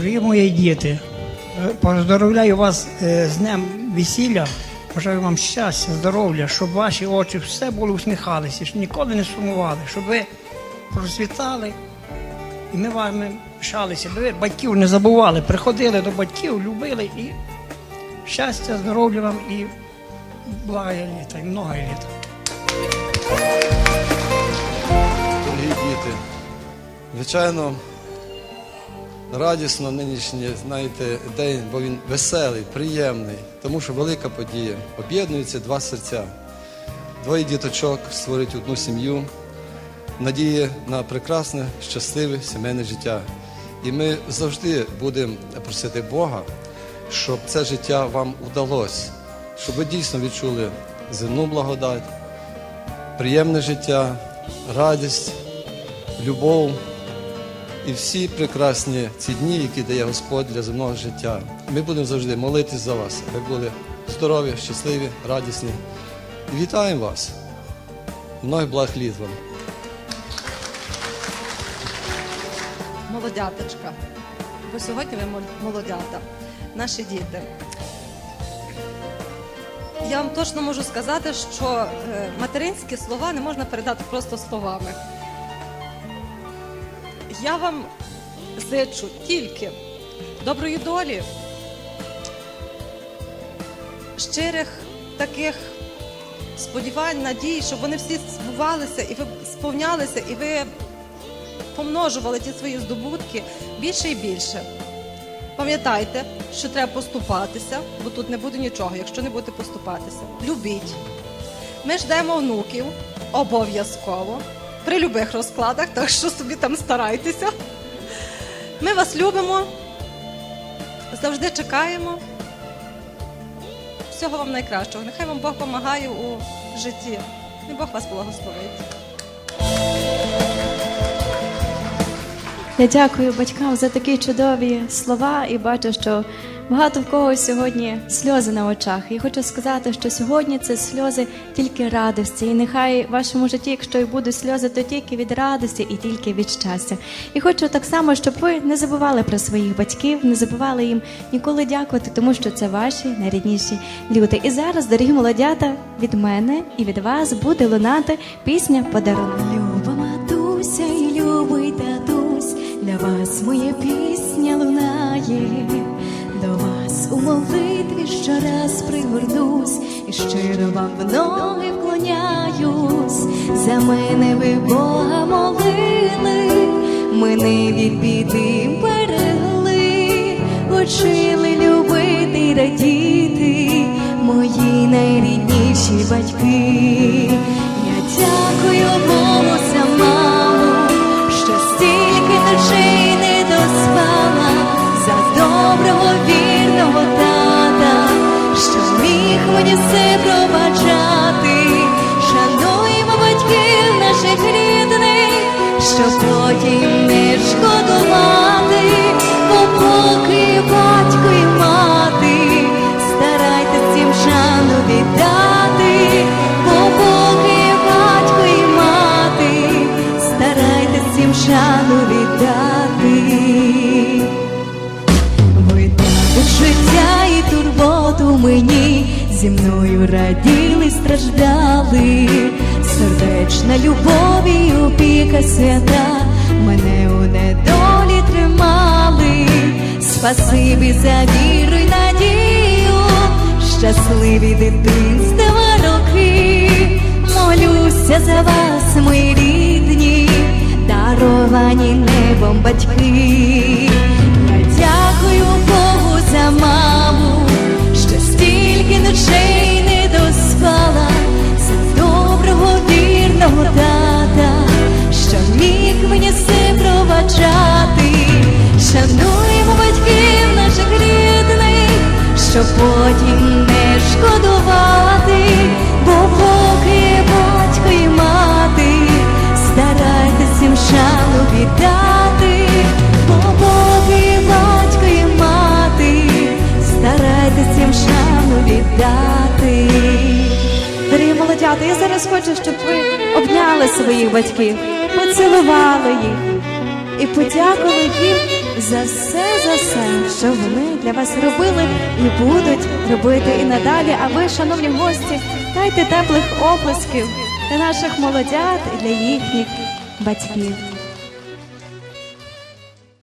Дорогі мої діти, е, поздоровляю вас е, з днем весілля. Бажаю вам щастя, здоров'я, щоб ваші очі все були усміхалися, щоб ніколи не сумували, щоб ви процвітали. І ми вами пишалися, ви батьків не забували, приходили до батьків, любили і щастя, здоров'я вам і блага літа, і много літа. Дорогі діти, звичайно, радісно нинішній, знаєте, день, бо він веселий, приємний, тому що велика подія. Об'єднуються два серця. Двоє діточок створюють одну сім'ю, надія на прекрасне, щасливе сімейне життя. І ми завжди будемо просити Бога, щоб це життя вам удалося, щоб ви дійсно відчули земну благодать, приємне життя, радість, любов і всі прекрасні ці дні, які дає Господь для земного життя. Ми будемо завжди молитись за вас, ви були здорові, щасливі, радісні. І вітаємо вас. Многих благ літ вам. молодяточка. Бо сьогодні ви молодята, наші діти. Я вам точно можу сказати, що е, материнські слова не можна передати просто словами. Я вам зичу тільки доброї долі, щирих таких сподівань, надій, щоб вони всі збувалися і ви сповнялися, і ви помножували ті свої здобутки більше і більше. Пам'ятайте, що треба поступатися, бо тут не буде нічого, якщо не будете поступатися. Любіть. Ми ждемо внуків обов'язково при любих розкладах, так що собі там старайтеся. Ми вас любимо, завжди чекаємо. Всього вам найкращого. Нехай вам Бог допомагає у житті. І Бог вас благословить. Я дякую батькам за такі чудові слова і бачу, що багато в кого сьогодні сльози на очах. І хочу сказати, що сьогодні це сльози тільки радості. І нехай в вашому житті, якщо і будуть сльози, то тільки від радості і тільки від щастя. І хочу так само, щоб ви не забували про своїх батьків, не забували їм ніколи дякувати, тому що це ваші найрідніші люди. І зараз, дорогі молодята, від мене і від вас буде лунати пісня подарунок. Люба матуся і любий татусь, для вас моя пісня лунає, молитві щораз пригорнусь і щиро вам в ноги вклоняюсь. За мене ви Бога молили, мене від біди берегли, учили любити радіти, мої найрідніші батьки. Мені все пробачати. Шануємо батьків наших рідних, щоб потім не шкодувати, бо поки батько і мати, старайтесь цим шану віддати, поки батько і мати, старайтесь цим шану віддати. Життя і турботу мені, зі мною раділи, страждали, сердечна любов і опіка свята, мене у недолі тримали, спасибі за віру й надію, щасливі дитинства роки, молюся за вас, мої рідні, даровані небом батьки. Все. Шануємо батьків наших рідних, щоб потім не шкодувати, бо поки батько і мати, старайтесь їм шану віддати, бо поки батько і мати, старайтесь їм шану віддати. Я зараз хочу, щоб ви обняли своїх батьків, поцілували їх і подякували їм за все, за все, що вони для вас робили і будуть робити і надалі. А ви, шановні гості, дайте теплих оплесків для наших молодят і для їхніх батьків.